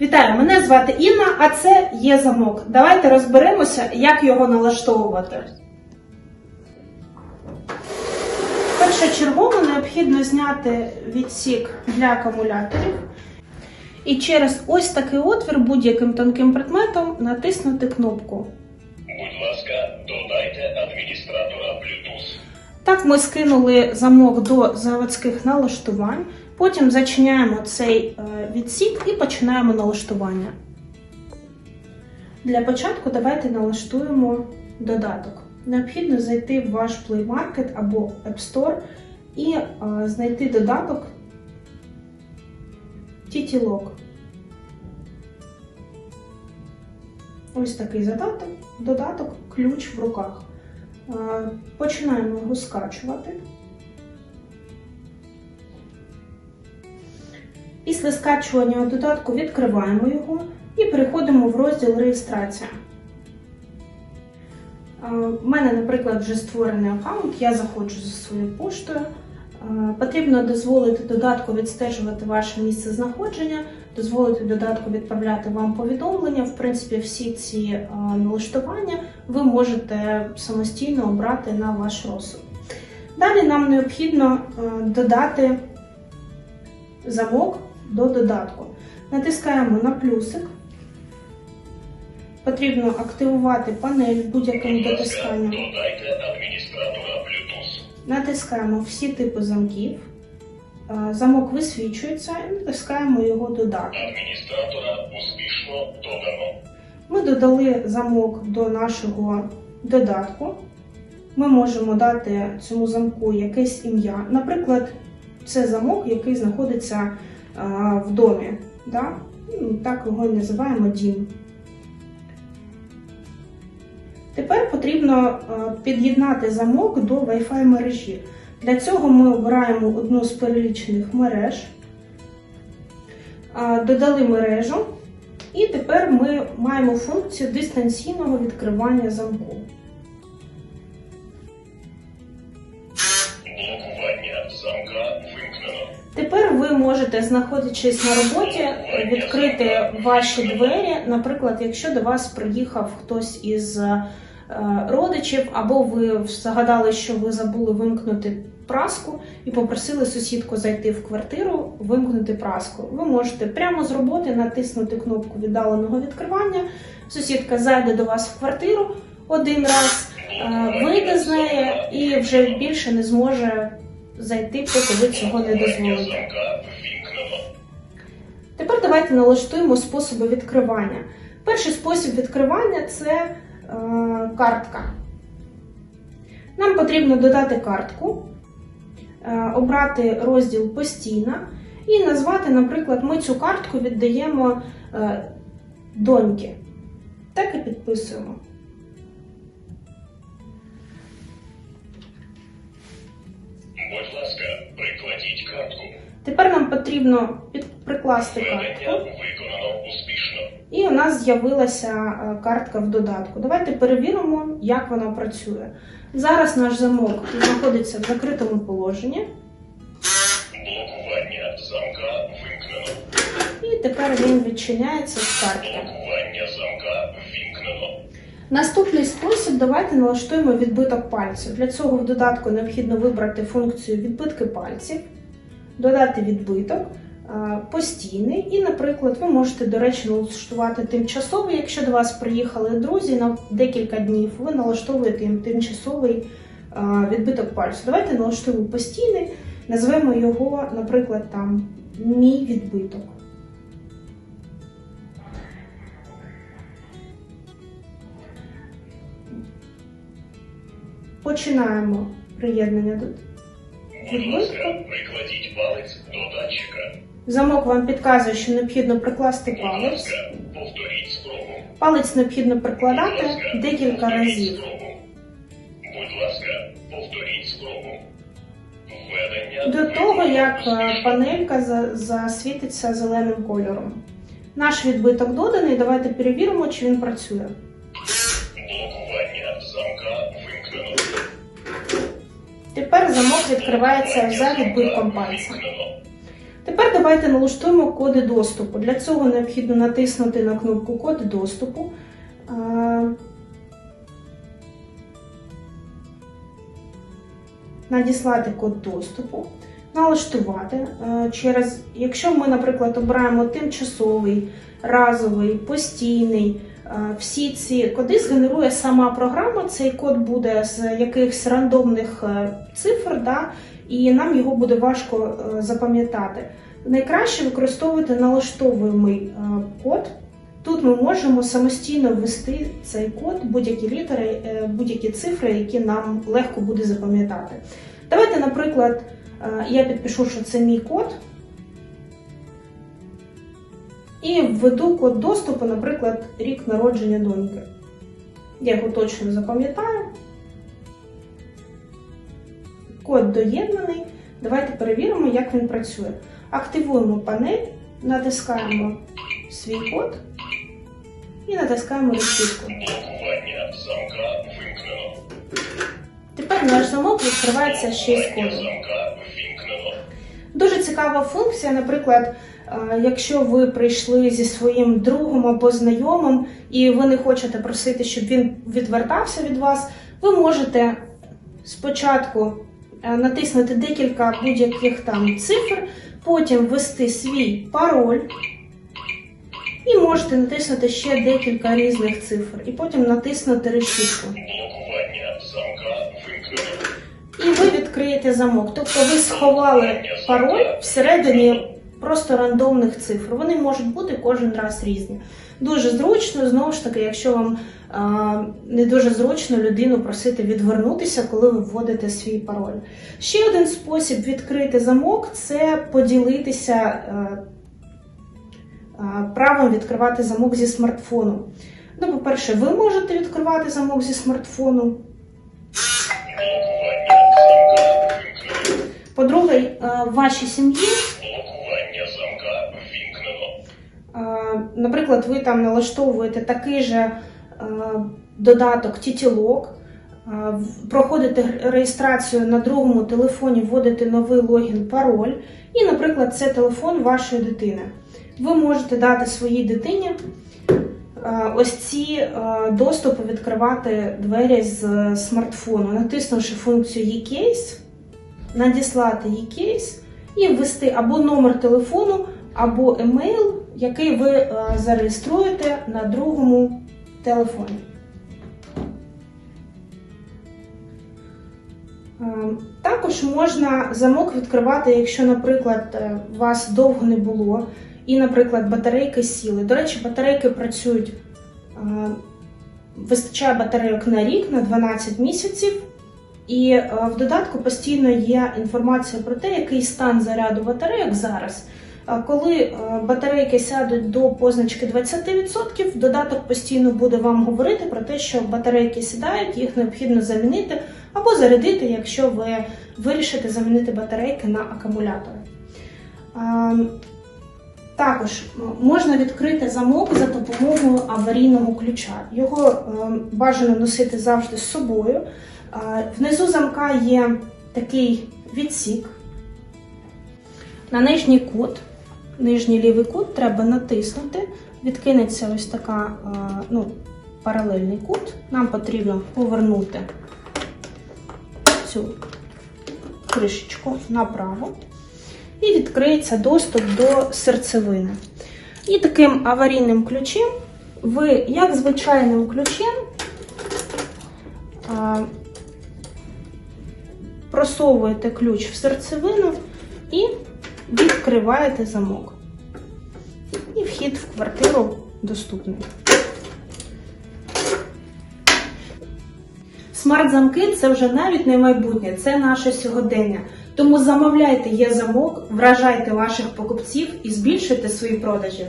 Вітаю, мене звати Інна, а це є замок. Давайте розберемося, як його налаштовувати. Першочергово необхідно зняти відсік для акумуляторів і через ось такий отвір будь-яким тонким предметом натиснути кнопку. Будь ласка, додайте адміністратора Bluetooth. Так ми скинули замок до заводських налаштувань, потім зачиняємо цей е, відсік і починаємо налаштування. Для початку давайте налаштуємо додаток. Необхідно зайти в ваш Play Market або App Store і е, знайти додаток TT-Lock. Ось такий задаток, додаток ключ в руках. Е, Починаємо його скачувати. Після скачування додатку відкриваємо його і переходимо в розділ реєстрація. У мене, наприклад, вже створений аккаунт, я заходжу за своєю поштою. Е, Потрібно дозволити додатку відстежувати ваше місце знаходження, дозволити додатку відправляти вам повідомлення. В принципі, всі ці е, налаштування ви можете самостійно обрати на ваш розсуд. Далі нам необхідно е, додати замок до додатку. Натискаємо на плюсик. Потрібно активувати панель будь-яким дотисканням. Натискаємо всі типи замків. Е, Замок висвічується і натискаємо його додати. Адміністратора успішно додано. Ми додали замок до нашого додатку. Ми можемо дати цьому замку якесь ім'я. Наприклад, це замок, який знаходиться в домі. Да? Ну, Так його і називаємо дім. Тепер потрібно під'єднати замок до Wi-Fi мережі. Для цього ми обираємо одну з перелічених мереж, додали мережу, і тепер ми маємо функцію дистанційного відкривання замку. Блокування замка вимкнено. Тепер ви можете, знаходячись на роботі, відкрити ваші двері. Наприклад, якщо до вас приїхав хтось із е, родичів, або ви згадали, що ви забули вимкнути праску і попросили сусідку зайти в квартиру, вимкнути праску. Ви можете прямо з роботи натиснути кнопку віддаленого відкривання. Сусідка зайде до вас в квартиру один раз, е, вийде з неї і вже більше не зможе зайти, поки ви цього не дозволите. Тепер давайте налаштуємо способи відкривання. Перший спосіб відкривання це е, картка. Нам потрібно додати картку, е, обрати розділ постійна і назвати, наприклад, ми цю картку віддаємо е, доньки. Так і підписуємо. Будь ласка, прикладіть картку. Тепер нам потрібно прикласти картку. виконано успішно. І у нас з'явилася е, картка в додатку. Давайте перевіримо, як вона працює. Зараз наш замок знаходиться в закритому положенні, Блокування замка вимкнено. і тепер він відчиняється з картки. Наступний спосіб давайте налаштуємо відбиток пальців. Для цього в додатку необхідно вибрати функцію відбитки пальців, додати відбиток, постійний, і, наприклад, ви можете, до речі, налаштувати тимчасовий. Якщо до вас приїхали друзі на декілька днів, ви налаштовуєте їм тимчасовий відбиток пальців. Давайте налаштуємо постійний, назвемо його, наприклад, там мій відбиток. Починаємо приєднання до прикладіть палець до датчика. Замок вам підказує, що необхідно прикласти палець. повторіть спробу. Палець необхідно прикладати ласка, декілька разів. спробу. Будь ласка, повторіть спробу. Введення До того, як е, панелька засвітиться зеленим кольором. Наш відбиток доданий. Давайте перевіримо, чи він працює. Тепер замок відкривається за відбитком пальця. Тепер давайте налаштуємо коди доступу. Для цього необхідно натиснути на кнопку Коди доступу. Надіслати код доступу, налаштувати через, якщо ми, наприклад, обираємо тимчасовий, разовий, постійний, всі ці коди згенерує сама програма. Цей код буде з якихось рандомних е, цифр, да, і нам його буде важко е, запам'ятати. Найкраще використовувати налаштовуємий е, код. Тут ми можемо самостійно ввести цей код, будь-які літери, е, будь-які цифри, які нам легко буде запам'ятати. Давайте, наприклад, е, я підпишу, що це мій код. І введу код доступу, наприклад, рік народження доньки. Я його точно запам'ятаю. Код доєднаний. Давайте перевіримо, як він працює. Активуємо панель, натискаємо свій код і натискаємо вимкнено. Тепер наш замок відкривається ще з кодом. Дуже цікава функція, наприклад, якщо ви прийшли зі своїм другом або знайомим, і ви не хочете просити, щоб він відвертався від вас, ви можете спочатку е, натиснути декілька будь-яких там цифр, потім ввести свій пароль. І можете натиснути ще декілька різних цифр, і потім натиснути решітку. І ви відкриєте замок. Тобто ви сховали пароль всередині просто рандомних цифр. Вони можуть бути кожен раз різні. Дуже зручно, знову ж таки, якщо вам а, не дуже зручно людину просити відвернутися, коли ви вводите свій пароль. Ще один спосіб відкрити замок це поділитися е, а, правом відкривати замок зі смартфону. Ну, по-перше, ви можете відкривати замок зі смартфону. По-друге, е, вашій сім'ї, Блокування замка вимкнено. е, наприклад, ви там налаштовуєте такий же е, додаток Тітілок, проходите реєстрацію на другому телефоні, вводите новий логін, пароль, і, наприклад, це телефон вашої дитини. Ви можете дати своїй дитині е, ось ці е, доступи відкривати двері з смартфону, натиснувши функцію e-case, надіслати e-case і ввести або номер телефону, або емейл, який ви е, зареєструєте на другому телефоні. Е, Також можна замок відкривати, якщо, наприклад, е, вас довго не було, і, наприклад, батарейки сіли. До речі, батарейки працюють, вистачає батарейок на рік, на 12 місяців. І в додатку постійно є інформація про те, який стан заряду батарейок зараз. Коли е, батарейки сядуть до позначки 20%, додаток постійно буде вам говорити про те, що батарейки сідають, їх необхідно замінити або зарядити, якщо ви вирішите замінити батарейки на акумулятори. Також можна відкрити замок за допомогою аварійного ключа. Його е, бажано носити завжди з собою. Внизу замка є такий відсік. На нижній кут, нижній лівий кут треба натиснути. Відкинеться ось така ну, паралельний кут. Нам потрібно повернути цю кришечку направо. І відкриється доступ до серцевини. І таким аварійним ключем ви, як звичайним ключем, просовуєте ключ в серцевину і відкриваєте замок. І вхід в квартиру доступний. Смарт-замки це вже навіть не майбутнє, це наше сьогодення. Тому замовляйте є замок, вражайте ваших покупців і збільшуйте свої продажі.